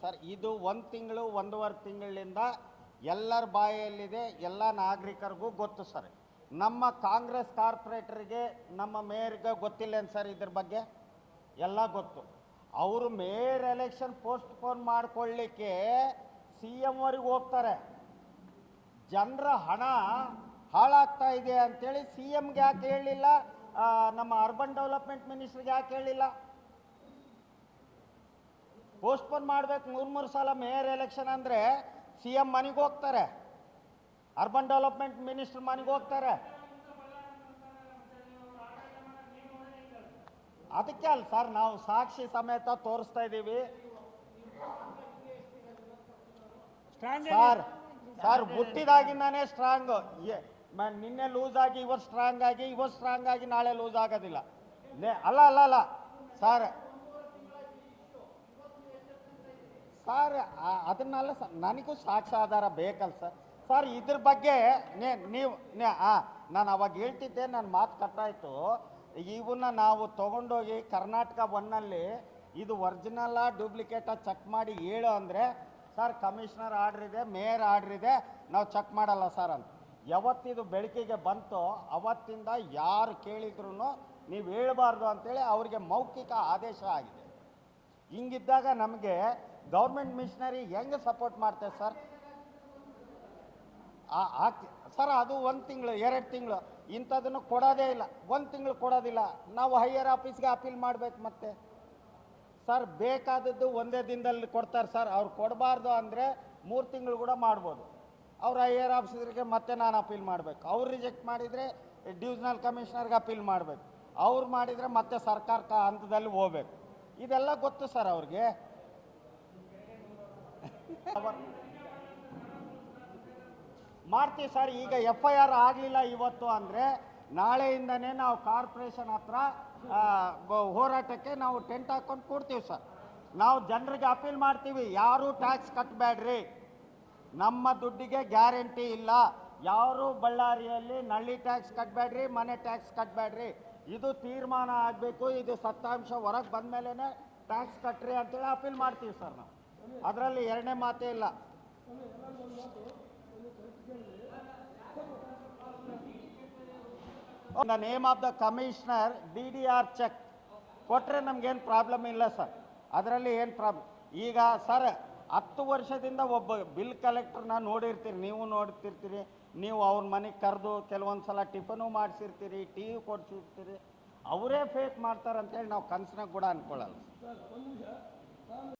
Sir. ಇದು ಒಂದು ತಿಂಗಳು, ಒಂದೂವರೆ ತಿಂಗಳಿಂದ ಎಲ್ಲರ ಬಾಯಲ್ಲಿದೆ, ಎಲ್ಲ ನಾಗರಿಕರಿಗೂ ಗೊತ್ತು ಸರ್. ನಮ್ಮ ಕಾಂಗ್ರೆಸ್ ಕಾರ್ಪೊರೇಟರ್ಗೆ, ನಮ್ಮ ಮೇಯರ್ಗೆ ಗೊತ್ತಿಲ್ಲ ಸರ್ ಇದ್ರ ಬಗ್ಗೆ? ಎಲ್ಲ ಗೊತ್ತು. ಅವರು ಮೇಯರ್ ಎಲೆಕ್ಷನ್ ಪೋಸ್ಟ್ಪೋನ್ ಮಾಡ್ಕೊಳ್ಳಿಕ್ಕೆ ಸಿ ಎಂ ಅವ್ರಿಗೆ ಹೋಗ್ತಾರೆ. ಜನರ ಹಣ ಹಾಳಾಗ್ತಾ ಇದೆ ಅಂತೇಳಿ ಸಿ ಎಮ್ಗೆ ಯಾಕೆ ಹೇಳಿಲ್ಲ? ನಮ್ಮ ಅರ್ಬನ್ ಡೆವಲಪ್ಮೆಂಟ್ ಮಿನಿಸ್ಟ್ರಿಗೆ ಯಾಕೆ ಹೇಳಿಲ್ಲ? ಪೋಸ್ಟ್ಪೋನ್ ಮಾಡ್ಬೇಕು ಮೂರು ಮೂರು ಸಲ ಮೇಯರ್ ಎಲೆಕ್ಷನ್ ಅಂದರೆ ಸಿ ಎಂ ಮನೆಗೆ ಹೋಗ್ತಾರೆ. ಅರ್ಬನ್ ಡೆವಲಪ್ಮೆಂಟ್ ಮಿನಿಸ್ಟರ್ ಮನೆಗೆ ಹೋಗ್ತಾರೆ. ಅದಕ್ಕೆ ಅಲ್ಲ ಸರ್ ನಾವು ಸಾಕ್ಷಿ ಸಮೇತ ತೋರಿಸ್ತಾ ಇದ್ದೀವಿ. ಸರ್ ಸರ್ ಹುಟ್ಟಿದಾಗಿಂದಾನೇ ಸ್ಟ್ರಾಂಗ್ ನಿನ್ನೆ ಲೂಸ್ ಆಗಿ ಇವತ್ತು ಸ್ಟ್ರಾಂಗ್ ಆಗಿ ಇವತ್ತು ಸ್ಟ್ರಾಂಗ್ ಆಗಿ ನಾಳೆ ಲೂಸ್ ಆಗೋದಿಲ್ಲ. ಅಲ್ಲ ಅಲ್ಲ ಅಲ್ಲ. ಸರ್ ಸರ್ ಅದನ್ನೆಲ್ಲ ನನಗೂ ಸಾಕ್ಷ್ಯಾಧಾರ ಬೇಕಲ್ಲ ಸರ್. ಸರ್, ಇದ್ರ ಬಗ್ಗೆ ನೀವು ನಾನು ಅವಾಗ ಹೇಳ್ತಿದ್ದೆ ನನ್ನ ಮಾತು ಕಟ್ಟಾಯಿತು. ಇವನ್ನ ನಾವು ತಗೊಂಡೋಗಿ ಕರ್ನಾಟಕ ಒನ್ನಲ್ಲಿ ಇದು ಒರಿಜಿನಲ್ಲ ಡೂಪ್ಲಿಕೇಟಾ ಚೆಕ್ ಮಾಡಿ ಹೇಳು ಅಂದರೆ, ಸರ್ ಕಮಿಷನರ್ ಆರ್ಡ್ರ್ ಇದೆ ಮೇಯರ್ ಆರ್ಡ್ರ್ ಇದೆ, ನಾವು ಚೆಕ್ ಮಾಡಲ್ಲ ಸರ್ ಅಂತ. ಯಾವತ್ತಿದು ಬೆಳಕಿಗೆ ಬಂತೋ, ಅವತ್ತಿಂದ ಯಾರು ಕೇಳಿದ್ರು ನೀವು ಹೇಳಬಾರ್ದು ಅಂತೇಳಿ ಅವರಿಗೆ ಮೌಖಿಕ ಆದೇಶ ಆಗಿದೆ. ಹಿಂಗಿದ್ದಾಗ ನಮಗೆ ಗೌರ್ಮೆಂಟ್ ಮಿಷನರಿ ಹೆಂಗೆ ಸಪೋರ್ಟ್ ಮಾಡ್ತೇವೆ ಸರ್? ಸರ್, ಅದು ಒಂದು ತಿಂಗಳು, ಎರಡು ತಿಂಗಳು, ಇಂಥದನ್ನು ಕೊಡೋದೇ ಇಲ್ಲ. ಒಂದು ತಿಂಗಳು ಕೊಡೋದಿಲ್ಲ. ನಾವು ಹೈಯರ್ ಆಫೀಸ್ಗೆ ಅಪೀಲ್ ಮಾಡ್ಬೇಕು ಮತ್ತೆ. ಸರ್, ಬೇಕಾದದ್ದು ಒಂದೇ ದಿನದಲ್ಲಿ ಕೊಡ್ತಾರೆ ಸರ್. ಅವ್ರು ಕೊಡಬಾರ್ದು ಅಂದರೆ ಮೂರು ತಿಂಗಳು ಕೂಡ ಮಾಡ್ಬೋದು. ಅವ್ರು ಹೈಯರ್ ಆಫೀಸರ್ಗೆ ಮತ್ತೆ ನಾನು ಅಪೀಲ್ ಮಾಡಬೇಕು. ಅವ್ರು ರಿಜೆಕ್ಟ್ ಮಾಡಿದರೆ ಡಿವಿಷನಲ್ ಕಮಿಷನರ್ಗೆ ಅಪೀಲ್ ಮಾಡಬೇಕು. ಅವ್ರು ಮಾಡಿದರೆ ಮತ್ತೆ ಸರ್ಕಾರ ಹಂತದಲ್ಲಿ ಹೋಗ್ಬೇಕು. ಇದೆಲ್ಲ ಗೊತ್ತು ಸರ್ ಅವ್ರಿಗೆ? ಅವರ್- ಮಾಡ್ತೀವಿ ಸರ್, ಈಗ ಎಫ್ ಐ ಆರ್ ಆಗಲಿಲ್ಲ ಇವತ್ತು ಅಂದರೆ ನಾಳೆಯಿಂದನೇ ನಾವು ಕಾರ್ಪೊರೇಷನ್ ಹತ್ರ ಹೋರಾಟಕ್ಕೆ ನಾವು ಟೆಂಟ್ ಹಾಕ್ಕೊಂಡು ಕೂಡ್ತೀವಿ ಸರ್. ನಾವು ಜನರಿಗೆ ಅಪೀಲ್ ಮಾಡ್ತೀವಿ, ಯಾರೂ ಟ್ಯಾಕ್ಸ್ ಕಟ್ಟಬೇಡ್ರಿ ನಮ್ಮ ದುಡ್ಡಿಗೆ ಗ್ಯಾರಂಟಿ ಇಲ್ಲ. ಯಾರು ಬಳ್ಳಾರಿಯಲ್ಲಿ ನಳ್ಳಿ ಟ್ಯಾಕ್ಸ್ ಕಟ್ಟಬೇಡ್ರಿ ಮನೆ ಟ್ಯಾಕ್ಸ್ ಕಟ್ಟಬೇಡ್ರಿ ಇದು ತೀರ್ಮಾನ ಆಗಬೇಕು, ಇದು ಸತ್ತಾಂಶ ಹೊರಗೆ ಬಂದ ಟ್ಯಾಕ್ಸ್ ಕಟ್ಟ್ರಿ ಅಂತೇಳಿ ಅಪೀಲ್ ಮಾಡ್ತೀವಿ ಸರ್ ನಾವು. ಅದರಲ್ಲಿ ಎರಡನೇ ಮಾತೇ ಇಲ್ಲ. The name of the commissioner D D R check. ಕೊಟ್ಟರೆ ನಮ್ಗೇನು ಪ್ರಾಬ್ಲಮ್ ಇಲ್ಲ ಸರ್. ಅದರಲ್ಲಿ ಏನು ಪ್ರಾಬ್ಲಮ್ ಈಗ ಸರ್, ಹತ್ತು ವರ್ಷದಿಂದ ಒಬ್ಬ ಬಿಲ್ ಕಲೆಕ್ಟರ್ನ ನೋಡಿರ್ತೀರಿ, ನೀವು ನೋಡ್ತಿರ್ತೀರಿ, ನೀವು ಅವ್ರ ಮನೆಗೆ ಕರೆದು ಕೆಲವೊಂದು ಸಲ ಟಿಫನು ಮಾಡಿಸಿರ್ತೀರಿ, ಟಿ ವಿ ಕೊಡ್ಸಿರ್ತೀರಿ, ಅವರೇ ಫೇಕ್ ಮಾಡ್ತಾರೆ ಅಂತೇಳಿ ನಾವು ಕನ್ಸ್ನಾಗ ಕೂಡ ಅನ್ಕೊಳ್ಳಲ್ಲ